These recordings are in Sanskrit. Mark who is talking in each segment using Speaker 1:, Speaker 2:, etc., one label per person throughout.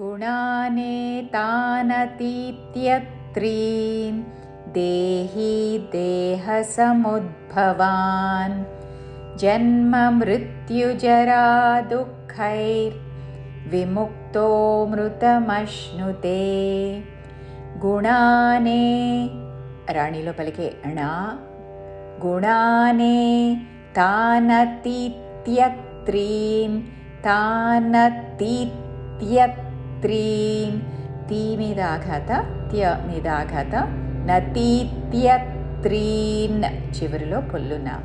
Speaker 1: गुणानेतानतीत्यत्रीन् देही देहसमुद्भवान्। जन्ममृत्युजरा दुःखैर्विमुक्तो मृतमश्नुते। गुणाने త్రీం తీ మీద ఆఘాత త్య మీద ఆఘాత నతీత్య త్రీన్ చివరిలో పొల్లున.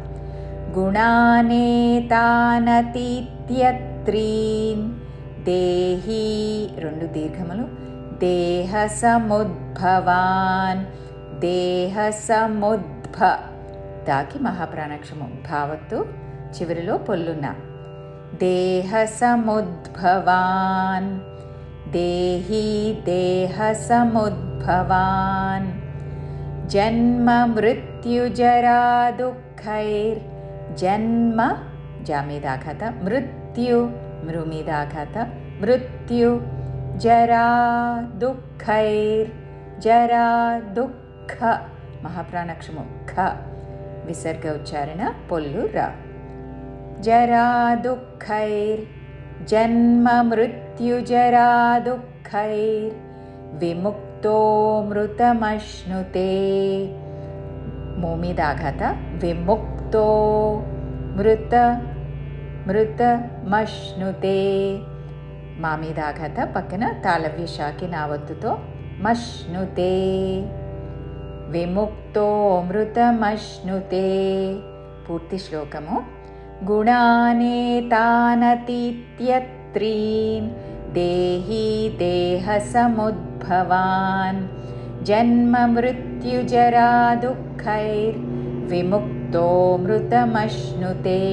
Speaker 1: గుణానేతానతీత్యత్రీన్ దేహీ రెండు దీర్ఘములు. దేహ సముద్భవాన్ దేహ సముద్భ దాకి మహాప్రాణక్షము. భావత్తు చివరిలో పొల్లున. దేహ సముద్భవాన్ देही देहसमुद्भवान्। जन्ममृत्युजरा दुःखैर्जन्म जामिदाघत मृत्यु मृमिदाघत मृत्यु। जरा दुःखैर्जरा दुःख महाप्राणक्षमु ख। विसर्ग उच्चारण पोल्लु र जरा दुःखैर्जन्ममृत्युजरा दुःखैर्विमुक्तो मृतमश्नुते। मोमिदाघत विमुक्तो मृत मृतमश्नुते। मामिदाघत विमुक्तो मृतमश्नुते। पूर्तिश्लोकमु गुणानेतानतीत्यत्रीन् देही देहसमुद्भवान्। जन्ममृत्युजरा दुःखैर्विमुक्तो मृतमश्नुते